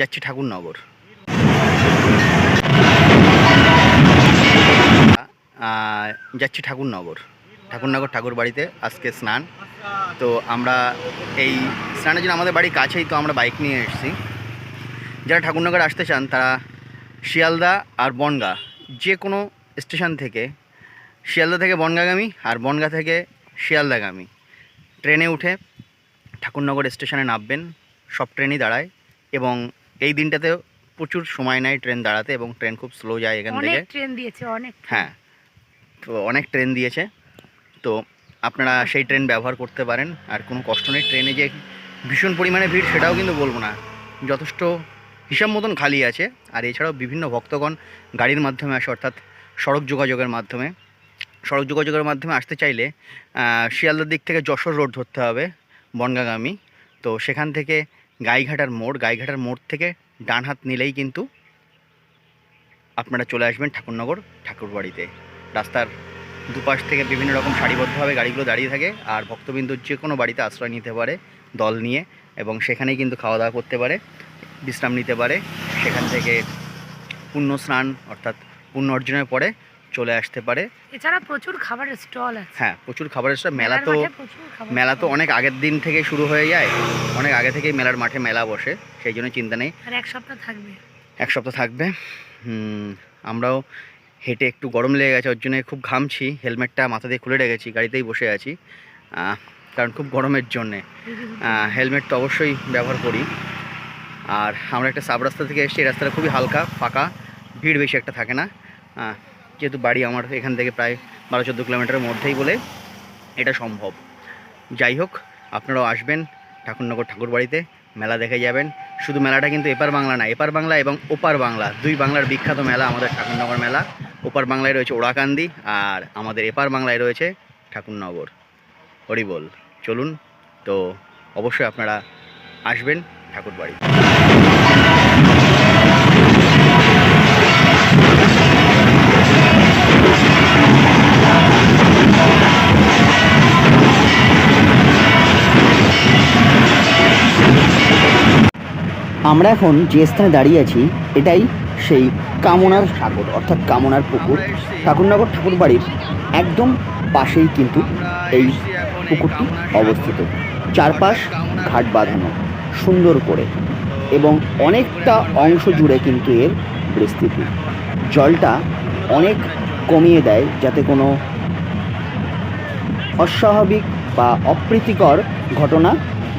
যাচ্ছি ঠাকুরনগর। যাচ্ছি ঠাকুরনগর। ঠাকুরনগর ঠাকুর বাড়িতে আজকে স্নান। তো আমরা এই স্নানের জন্য আমাদের বাড়ি কাছেই তো আমরা বাইক নিয়ে এসেছি। যারা ঠাকুরনগর আসতে চান তারা শিয়ালদা আর বনগা যে কোনো স্টেশন থেকে শিয়ালদা থেকে বনগাগামী আর বনগা থেকে শিয়ালদাগামী। ট্রেনে উঠে ঠাকুরনগর স্টেশনে নামবেন, সব ট্রেনই দাঁড়ায় এবং এই দিনটাতে প্রচুর সময় নেয় ট্রেন দাঁড়াতে এবং ট্রেন খুব স্লো যায় এখান থেকে। ট্রেন দিয়েছে অনেক হ্যাঁ তো অনেক ট্রেন দিয়েছে। তো আপনারা সেই ট্রেন ব্যবহার করতে পারেন আর কোনো কষ্ট নেই। ট্রেনে যে ভীষণ পরিমাণে ভিড় সেটাও কিন্তু বলব না। যথেষ্ট হিসাব মতন খালি আছে আর এছাড়াও বিভিন্ন ভক্তগণ গাড়ির মাধ্যমে আসে অর্থাৎ সড়ক যোগাযোগের মাধ্যমে। সড়ক যোগাযোগের মাধ্যমে আসতে চাইলে শিয়ালদার দিক থেকে যশোর রোড ধরতে হবে বনগাগামী। তো সেখান থেকে গাইঘাটার মোড় গাইঘাটার মোড় থেকে ডান হাত নিলেই কিন্তু আপনারা চলে আসবেন ঠাকুরনগর ঠাকুরবাড়িতে। রাস্তার দুপাশ থেকে বিভিন্ন রকম সারিবদ্ধভাবে গাড়িগুলো দাঁড়িয়ে থাকে আর ভক্তবিন্দুর যে কোনো বাড়িতে আশ্রয় নিতে পারে দল নিয়ে এবং সেখানেই কিন্তু খাওয়া দাওয়া করতে পারে, বিশ্রাম নিতে পারে। সেখান থেকে পুণ্য স্নান অর্থাৎ পুণ্য অর্জনের পরে চলে আসতে পারে। এছাড়া প্রচুর খাবারের স্টল আছে। হ্যাঁ প্রচুর খাবারের স্টল। মেলা তো মেলা তো অনেক আগের দিন থেকে শুরু হয়ে যায়। অনেক আগে থেকেই মেলার মাঠে মেলা বসে সেই জন্য চিন্তা নেই। আর এক সপ্তাহ থাকবে। এক সপ্তাহ থাকবে। আমরাও হেঁটে একটু গরম লেগে গেছে ওর জন্য খুব ঘামছি। হেলমেটটা মাথা দিয়ে খুলে রেখেছি গাড়িতেই বসে আছি। কারণ খুব গরমের জন্যে। হেলমেট তো অবশ্যই ব্যবহার করি। আর আমরা একটা সাব রাস্তা থেকে এসেছি এই রাস্তাটা খুবই হালকা ফাঁকা ভিড় বেশি একটা থাকে না। যেহেতু বাড়ি আমার এখান থেকে প্রায় বারো চোদ্দ কিলোমিটারের মধ্যেই বলে এটা সম্ভব। যাই হোক, আপনারাও আসবেন ঠাকুরনগর ঠাকুর বাড়িতে মেলা দেখে যাবেন। শুধু মেলাটা কিন্তু এপার বাংলা না, এপার বাংলা এবং ওপার বাংলা, দুই বাংলার বিখ্যাত মেলা, আমাদের ঠাকুরনগর মেলা। ওপার বাংলায় রয়েছে ওড়াকান্দি আর আমাদের এপার বাংলায় রয়েছে ঠাকুরনগর। হরিবল চলুন, তো অবশ্যই আপনারা আসবেন ঠাকুর বাড়ি আমরা এখন যে স্থানে দাঁড়িয়ে আছি, এটাই সেই কামনার সাগর, অর্থাৎ কামনার পুকুর। ঠাকুরনগর ঠাকুর বাড়ির একদম পাশেই কিন্তু এই পুকুরটি অবস্থিত। চারপাশ ঘাট বাঁধানো, সুন্দর করে, এবং অনেকটা অংশ জুড়ে কিন্তু এর বিস্তৃতি। জলটা অনেক কমিয়ে দেয়, যাতে কোনো অস্বাভাবিক বা অপ্রীতিকর ঘটনা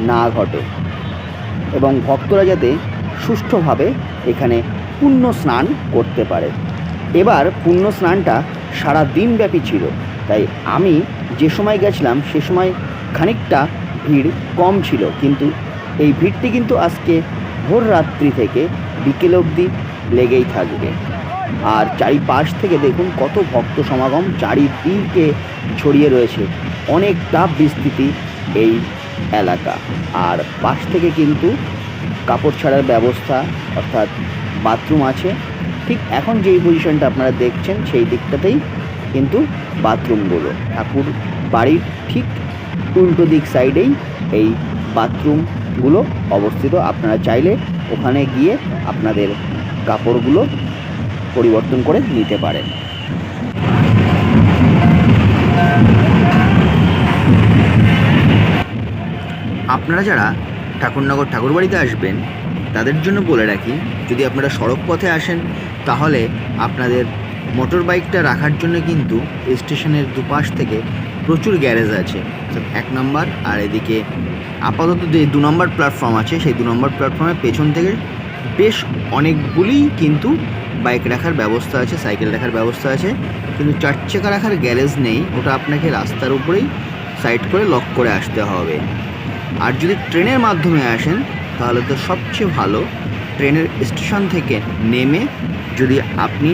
না ঘটে। এবং ভক্তরা যাতে সুষ্ঠুভাবে এখানে পুণ্য স্নান করতে পারে। এবার পুণ্য স্নানটা সারা দিনব্যাপী ছিল। তাই আমি যে সময় গেছিলাম, সে সময় খানিকটা ভিড় কম ছিল। কিন্তু এই ভিড়টি কিন্তু আজকে ভোর রাত্রি থেকে বিকেল অবধি লেগেই থাকবে। আর চারিপাশ থেকে দেখুন কত ভক্ত সমাগম। চারিদিকে ছড়িয়ে রয়েছে অনেকটা বিস্তৃতি এই এলাকা। আর পাশ থেকে কিন্তু কাপড় ছাড়ার ব্যবস্থা, অর্থাৎ বাথরুম আছে। ঠিক এখন যেই পজিশনটা আপনারা দেখছেন, সেই দিকটাতেই কিন্তু বাথরুমগুলো। ঠাকুর বাড়ির ঠিক উল্টো দিক সাইডেই এই বাথরুমগুলো অবস্থিত। আপনারা চাইলে ওখানে গিয়ে আপনাদের কাপড়গুলো পরিবর্তন করে নিতে পারেন। আপনারা যারা ঠাকুরনগর ঠাকুরবাড়িতে আসবেন, তাদের জন্য বলে রাখি, যদি আপনারা সড়ক পথে আসেন, তাহলে আপনাদের মোটর বাইকটা রাখার জন্য কিন্তু স্টেশনের দুপাশ থেকে প্রচুর গ্যারেজ আছে। এক নম্বর, আর এদিকে আপাতত যে দু নম্বর প্ল্যাটফর্ম আছে, সেই দু নম্বর প্ল্যাটফর্মের পেছন থেকে বেশ অনেকগুলি কিন্তু বাইক রাখার ব্যবস্থা আছে, সাইকেল রাখার ব্যবস্থা আছে। কিন্তু চার চাকা রাখার গ্যারেজ নেই, ওটা আপনাকে রাস্তার উপরেই সাইড করে লক করে আসতে হবে। আর যদি ট্রেনের মাধ্যমে আসেন, তাহলে তো সবচেয়ে ভালো ট্রেনের স্টেশন থেকে নেমে যদি আপনি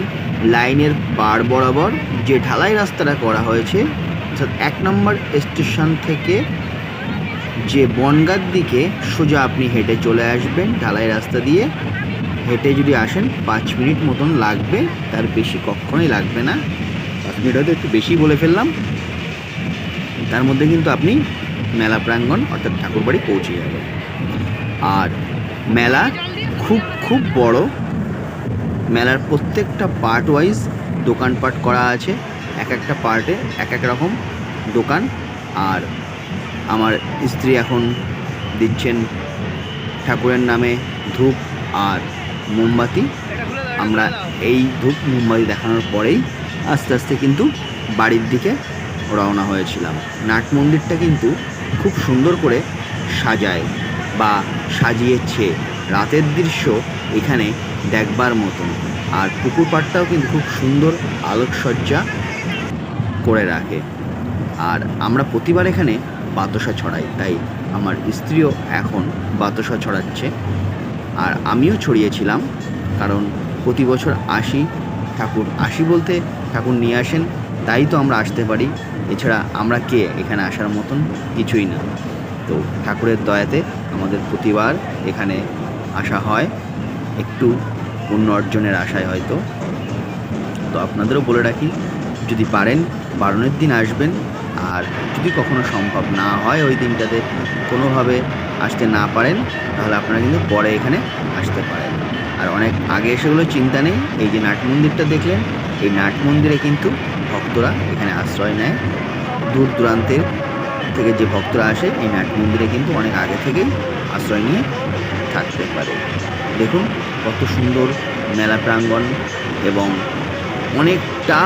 লাইনের পার বরাবর যে ঢালাই রাস্তাটা করা হয়েছে, অর্থাৎ এক নম্বর স্টেশন থেকে যে বনগার দিকে সোজা আপনি হেঁটে চলে আসবেন ঢালাই রাস্তা দিয়ে, হেঁটে যদি আসেন, পাঁচ মিনিট মতন লাগবে, তার বেশি কখনোই লাগবে না। পাঁচ মিনিট হয়তো একটু বেশি বলে ফেললাম। তার মধ্যে কিন্তু আপনি মেলা প্রাঙ্গণ, অর্থাৎ ঠাকুরবাড়ি পৌঁছে যাবে। আর মেলা খুব খুব বড়। মেলার প্রত্যেকটা পার্ট ওয়াইজ দোকানপাট করা আছে, এক একটা পার্টে এক এক রকম দোকান। আর আমার স্ত্রী এখন দিচ্ছেন ঠাকুরের নামে ধূপ আর মোমবাতি। আমরা এই ধূপ, মোমবাতি দেখানোর পরেই আস্তে আস্তে কিন্তু বাড়ির দিকে রওনা হয়েছিলাম। নাট মন্দিরটা কিন্তু খুব সুন্দর করে সাজায় বা সাজিয়েছে। রাতের দৃশ্য এখানে দেখবার মতন। আর পুকুর পাড়টাও কিন্তু খুব সুন্দর আলোকসজ্জা করে রাখে। আর আমরা প্রতিবার এখানে বাতাসা ছড়াই, তাই আমার স্ত্রীও এখন বাতাসা ছড়াচ্ছে। আর আমিও ছড়িয়েছিলাম, কারণ প্রতি বছর আসি, ঠাকুর আসি বলতে ঠাকুর নিয়ে আসেন, তাই তো আমরা আসতে পারি। এছাড়া আমরা কে এখানে আসার মতন কিছুই না। তো ঠাকুরের দয়াতে আমাদের প্রতিবার এখানে আসা হয়। একটু পুণ্য অর্জনের আশায় হয়তো। তো আপনাদেরও বলে রাখি, যদি পারেন বারণের দিন আসবেন। আর যদি কখনো সম্ভব না হয় ওই দিনটাতে কোনোভাবে আসতে না পারেন, তাহলে আপনারা কিন্তু পরে এখানে আসতে পারেন। আর অনেক আগে সেগুলো চিন্তা নেই, এই যে নাট মন্দিরটা দেখলেন, এই নাট মন্দিরে কিন্তু ভক্তরা এখানে আশ্রয় নেয়। দূর দূরান্তের থেকে যে ভক্তরা আসে, এই নাট মন্দিরে কিন্তু অনেক আগে থেকেই আশ্রয় নিয়ে থাকতে পারে। দেখুন কত সুন্দর মেলা প্রাঙ্গণ এবং অনেকটা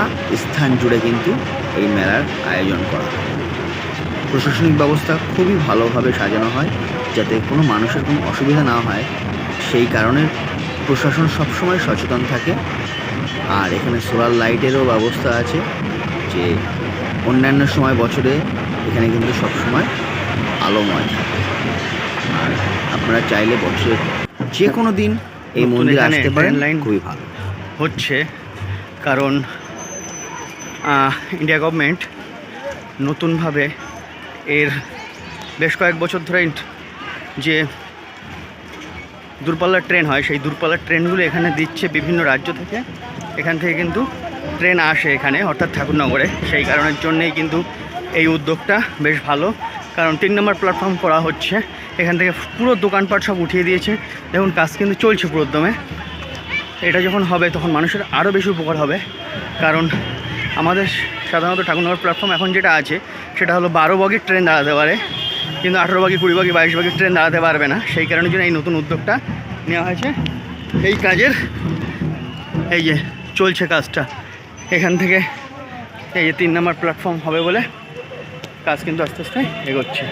স্থান জুড়ে কিন্তু এই মেলার আয়োজন করা হয়। প্রশাসনিক ব্যবস্থা খুবই ভালোভাবে সাজানো হয়, যাতে কোনো মানুষের কোনো অসুবিধা না হয়। সেই কারণে প্রশাসন সবসময় সচেতন থাকে। আর এখানে সোলার লাইটেরও ব্যবস্থা আছে। যে অন্যান্য সময় বছরে এখানে কিন্তু সবসময় আলোময় থাকে। আর আপনারা চাইলে বছরের যে কোনো দিন এই মন্দিরে আসতে পারেন লাইন খুবই ভালো। হচ্ছে কারণ ইন্ডিয়া গভর্নমেন্ট নতুনভাবে এর বেশ কয়েক বছর ধরে যে দূরপাল্লার ট্রেন হয় সেই দূরপাল্লার ট্রেনগুলো এখানে দিচ্ছে বিভিন্ন রাজ্য থেকে। এখান থেকে কিন্তু ট্রেন আসে এখানে, অর্থাৎ ঠাকুরনগরে। সেই কারণের জন্যেই কিন্তু এই উদ্যোগটা বেশ ভালো। কারণ তিন নম্বর প্ল্যাটফর্ম করা হচ্ছে। এখান থেকে পুরো দোকানপাট সব উঠিয়ে দিয়েছে। দেখুন, কাজ কিন্তু চলছে পুরোদমে এটা যখন হবে, তখন মানুষের আরও বেশি উপকার হবে। কারণ আমাদের সাধারণত ঠাকুরনগর প্ল্যাটফর্ম এখন যেটা আছে, সেটা হলো বারো বগির ট্রেন দাঁড়াতে পারে। কিন্তু আঠেরো বগি, কুড়ি বগি, বাইশ বগির ট্রেন দাঁড়াতে পারবে না। সেই কারণের জন্য এই নতুন উদ্যোগটা নেওয়া হয়েছে। এই কাজের, এই যে চলছে কাজটা। এখান থেকে এই যে তিন নম্বর প্ল্যাটফর্ম হবে বলে কাজ কিন্তু আস্তে আস্তে এগোচ্ছে।